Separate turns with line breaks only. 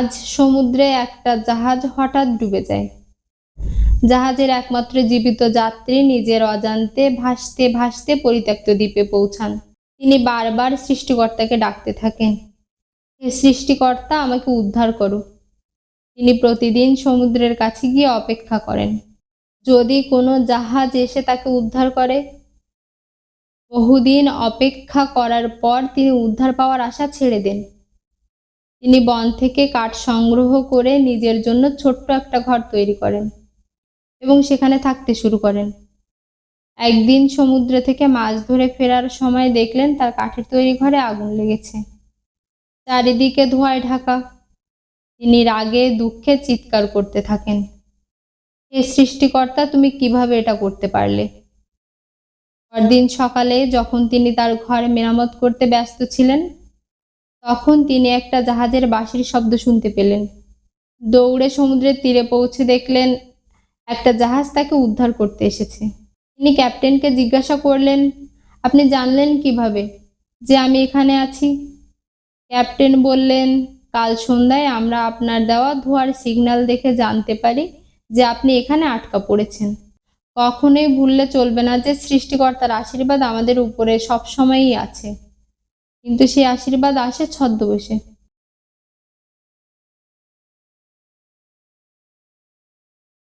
মাঝ সমুদ্রে একটা জাহাজ হঠাৎ ডুবে যায়। জাহাজের একমাত্র জীবিত যাত্রী নিজের অজান্তে ভাসতে ভাসতে পরিত্যক্ত দ্বীপে পৌঁছান। তিনি বারবার সৃষ্টিকর্তাকে ডাকতে থাকেন। সৃষ্টিকর্তা, আমাকে উদ্ধার করো। তিনি প্রতিদিন সমুদ্রের কাছে গিয়ে অপেক্ষা করেন। যদি কোনো জাহাজ এসে তাকে উদ্ধার করে, বহুদিন অপেক্ষা করার পর তিনি উদ্ধার পাওয়ার আশা ছেড়ে দেন। তিনি বন থেকে কাঠ সংগ্রহ করে নিজের জন্য ছোট্ট একটা ঘর তৈরি করেন এবং সেখানে থাকতে শুরু করেন। একদিন সমুদ্র থেকে মাছ ধরে ফেরার সময় দেখলেন তার কাঠের তৈরি ঘরে আগুন লেগেছে। চারিদিকে ধোঁয়ায় ঢাকা। তিনি রাগে, দুঃখে চিৎকার করতে থাকেন। হে সৃষ্টিকর্তা, তুমি কীভাবে এটা করতে পারলে? পরদিন সকালে যখন তিনি তার ঘর মেরামত করতে ব্যস্ত ছিলেন তখন তিনি একটা জাহাজের বাঁশির শব্দ শুনতে পেলেন। দৌড়ে সমুদ্রের তীরে পৌঁছে দেখলেন, একটা জাহাজ তাকে উদ্ধার করতে এসেছে। তিনি ক্যাপ্টেনকে জিজ্ঞাসা করলেন, আপনি জানলেন কীভাবে যে আমি এখানে আছি? ক্যাপ্টেন বললেন, কাল সন্ধ্যায় আমরা আপনার দেওয়া ধোয়ার সিগন্যাল দেখে জানতে পারি যে আপনি এখানে আটকা পড়েছেন। কখনোই ভুললে চলবে না যে সৃষ্টিকর্তার আশীর্বাদ আমাদের উপরে সবসময়ই আছে। কিন্তু সেই আশীর্বাদ আসে ছদ্মবেশে।